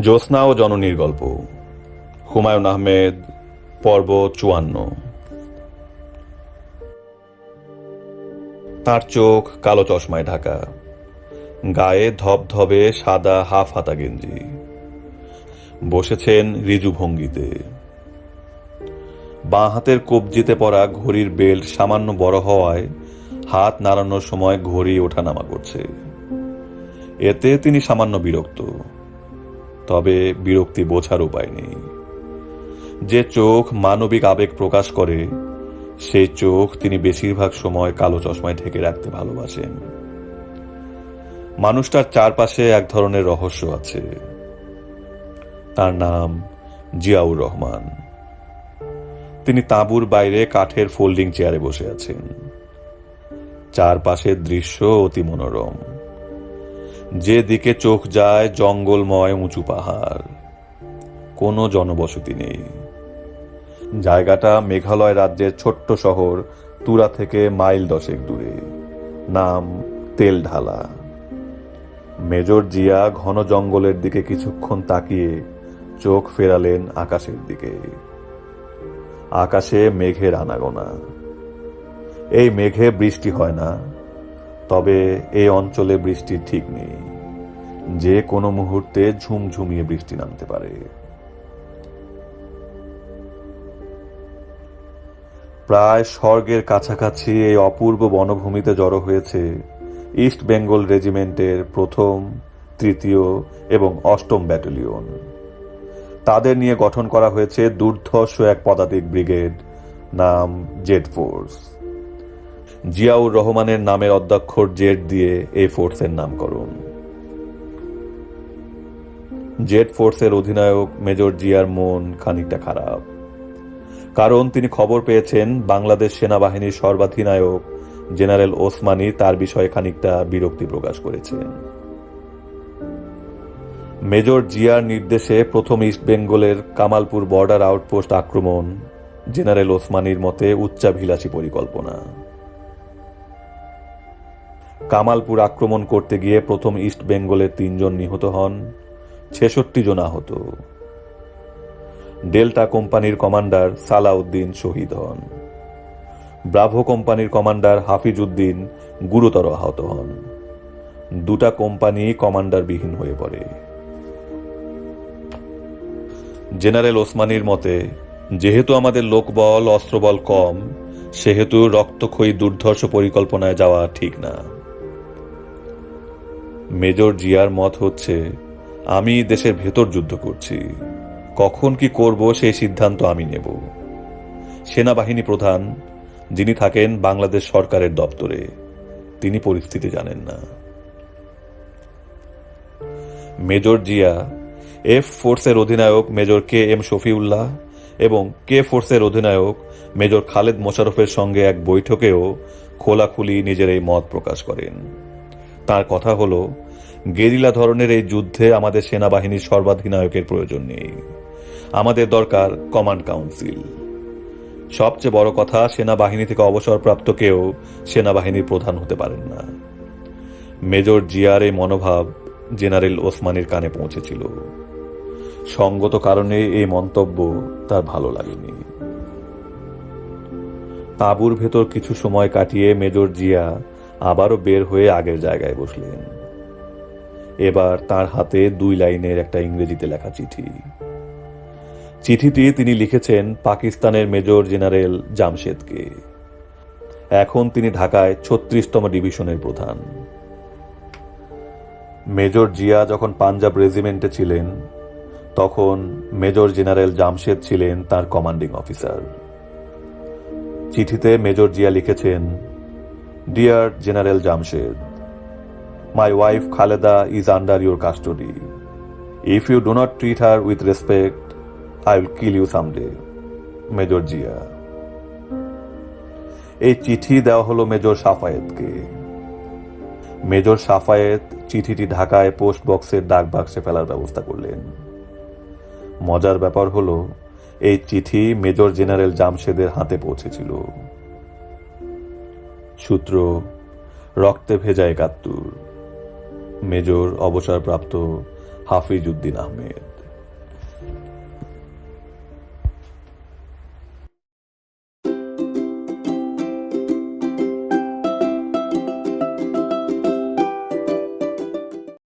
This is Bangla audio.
জ্যোৎস্না ও জননীর গল্প। হুমায়ুন আহমেদ পর্ব চুয়ান্ন। তার চোখ কালো চশমায় ঢাকা। গায়ে ধবধবে সাদা হাফ হাতা গেঞ্জি। বসেছেন রিজু ভঙ্গিতে। বাঁ হাতের কবজিতে পড়া ঘড়ির বেল্ট সামান্য বড় হওয়ায় হাত নাড়ানোর সময় ঘড়ি ওঠানামা করছে। এতে তিনি সামান্য বিরক্ত। তবে বিরক্তি বোঝার উপায় নেই। যে চোখ মানবিক আবেগ প্রকাশ করে, সেই চোখ তিনি বেশিরভাগ সময় কালো চশমায় ঢেকে রাখতে ভালোবাসেন। মানুষটার চারপাশে এক ধরনের রহস্য আছে। তার নাম জিয়াউর রহমান। তিনি তাঁবুর বাইরে কাঠের ফোল্ডিং চেয়ারে বসে আছেন। চারপাশের দৃশ্য অতি মনোরম। যে দিকে চোখ যায়, জঙ্গলময় উঁচু পাহাড়। কোনো জনবসতি নেই। জায়গাটা মেঘালয় রাজ্যের ছোট্ট শহর তুরা থেকে মাইল দশেক দূরে। নাম তেলঢালা। মেজর জিয়া ঘন জঙ্গলের দিকে কিছুক্ষণ তাকিয়ে চোখ ফেরালেন আকাশের দিকে। আকাশে মেঘের আনাগোনা। এই মেঘে বৃষ্টি হয় না, তবে এই অঞ্চলে বৃষ্টি ঠিক নেই। যে কোনো মুহূর্তে ঝুমঝুমিয়ে বৃষ্টি নামতে পারে। প্রায় স্বর্গের কাছাকাছি এই অপূর্ব বনভূমিতে জড়ো হয়েছে ইস্ট বেঙ্গল রেজিমেন্টের প্রথম, তৃতীয় এবং অষ্টম ব্যাটালিয়ন। তাদের নিয়ে গঠন করা হয়েছে দুর্ধর্ষ এক পদাতিক ব্রিগেড নাম জেড ফোর্স। জিয়াউর রহমানের নামের অধ্যক্ষর জেড দিয়ে এই ফোর্সের নামকরণ। জেড ফোর্সের অধিনায়ক মেজর জিয়ার মন খানিকটা খারাপ। কারণ তিনি খবর পেয়েছেন বাংলাদেশ সেনাবাহিনীর সর্বাধিনায়ক জেনারেল ওসমানী তার বিষয়ে খানিকটা বিরক্তি প্রকাশ করেছেন মেজর জিয়ার নির্দেশে প্রথম ইস্ট বেঙ্গলের কামালপুর বর্ডার আউটপোস্ট আক্রমণ, জেনারেল ওসমানীর মতে উচ্চাভিলাষী পরিকল্পনা। কামালপুর আক্রমণ করতে গিয়ে প্রথম ইস্ট বেঙ্গলের তিনজন নিহত হন, ছেষট্টি জন আহত। ডেল্টা কোম্পানির কমান্ডার সালাউদ্দিন শহীদ হন। ব্রাভো কোম্পানির কমান্ডার হাফিজ উদ্দিন গুরুতর আহত হন। দুটা কোম্পানি কমান্ডারবিহীন হয়ে পড়ে। জেনারেল ওসমানির মতে, যেহেতু আমাদের লোকবল, অস্ত্রবল কম, সেহেতু রক্তক্ষয়ী দুর্ধর্ষ পরিকল্পনায় যাওয়া ঠিক না। মেজর জিয়ার মত হচ্ছে, আমি দেশের ভেতর যুদ্ধ করছি। কখন কি করব সেই সিদ্ধান্ত আমি নেব। সেনাবাহিনী প্রধান যিনি থাকেন বাংলাদেশ সরকারের দপ্তরে, তিনি পরিস্থিতি জানেন না। মেজর জিয়া, এফ ফোর্সের অধিনায়ক মেজর কে এম শফিউল্লাহ এবং কে ফোর্সের অধিনায়ক মেজর খালেদ মোশারফের সঙ্গে এক বৈঠকেও খোলাখুলি নিজের এই মত প্রকাশ করেন। তার কথা হলো, গেরিলা ধরনের এই যুদ্ধে আমাদের সেনাবাহিনীর সর্বাধিনায়কের প্রয়োজন নেই। আমাদের দরকার কমান্ড কাউন্সিল। সবচেয়ে বড় কথা, সেনাবাহিনী থেকে অবসরপ্রাপ্ত কেউ সেনাবাহিনীর প্রধান হতে পারেন না। মেজর জিয়ার এই মনোভাব জেনারেল ওসমানের কানে পৌঁছেছিল। সঙ্গত কারণে এই মন্তব্য তার ভালো লাগেনি। তাঁবুর ভেতর কিছু সময় কাটিয়ে মেজর জিয়া আবারও বের হয়ে আগের জায়গায় বসলেন। এবার তার হাতে দুই লাইনের একটা ইংরেজিতে লেখা চিঠি। চিঠিটি তিনি লিখেছেন পাকিস্তানের মেজর জেনারেল জামশেদকে। এখন তিনি ঢাকায় ছত্রিশতম ডিভিশনের প্রধান। মেজর জিয়া যখন পাঞ্জাব রেজিমেন্টে ছিলেন, তখন মেজর জেনারেল জামশেদ ছিলেন তার কমান্ডিং অফিসার। চিঠিতে মেজর জিয়া লিখেছেন, dear general Jamshed, my wife Khaleda is under your custody. If you do not treat her with respect I will kill you someday major Zia এই চিঠি দেওয়া হলো মেজর সাফায়েতকে মেজর সাফায়েত চিঠিটি ঢাকায় পোস্ট বক্সের ডাক বাক্সে ফেলার ব্যবস্থা করলেন। মজার ব্যাপার হলো, এই চিঠি মেজর জেনারেল জামশেদের হাতে পৌঁছেছিল। সূত্র, রক্তে ভেজা একাত্তর। মেজর অবসরপ্রাপ্ত হাফিজ উদ্দিন আহমেদ।